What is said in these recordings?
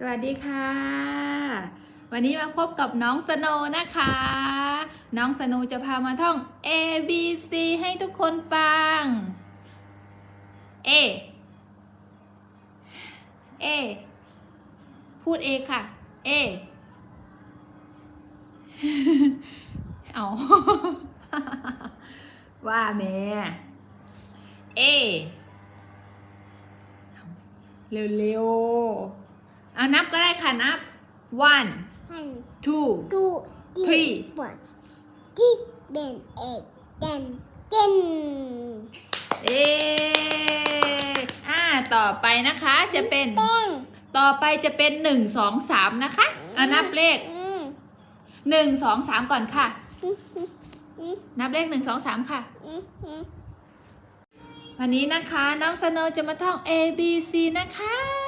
สวัสดีค่ะ วันนี้มาพบกับน้องสโนนะคะ น้องสโนจะพามาท่อง A B C ให้ทุกคนฟัง A A พูด A ค่ะ A เอาว่าแม่ A เร็วๆ นับก็ได้ค่ะนับ one One, two two, Three. one. Kick, ben, egg, ten, ten. เออ่าต่อไปนะคะจะเป็น Bang. ต่อไปจะเป็นหนึ่งสองสามนะคะอะนับเลข Mm, หนึ่งสองสามก่อนค่ะ mm, mm, นับเลขหนึ่งสองสามค่ะ mm, mm. วันนี้นะคะ น้องสโนว์จะมาท่อง A B C นะคะพ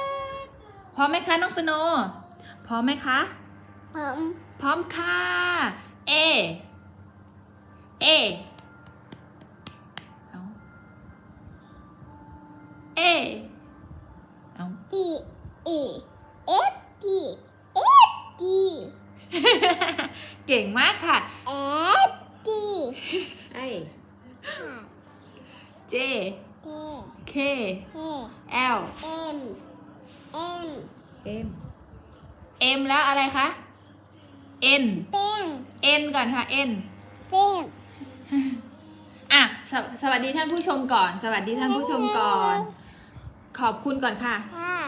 ร้อมไหมคะน้องสโนว์พร้อมไหมคะ Pump, พร้อมค่ะ A A เอา A เอา P, E, F, T, F, T, เก่งมากค่ะ F, T. ไอ J T, K T, L M, M. M M แล้วอะไรคะ N Bang, N ก่อนค่ะ N bang. อะสวสวัสดีท่านผู้ชมก่อน สวัสดีท่านผู้ชมก่อน ขอบคุณก่อนค่ะ Ah.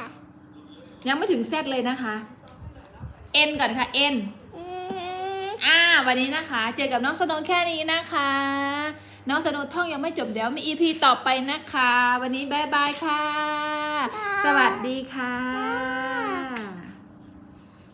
ยังไม่ถึง Z เลยนะคะ N ก่อนค่ะ N Mm, อ่าวันนี้นะคะ เจอกับน้องสโนว์แค่นี้นะคะ น้องสโนว์ท่องยังไม่จบเดี๋ยวมี EP ต่อไปนะคะ วันนี้บายบายค่ะ สวัสดีค่ะ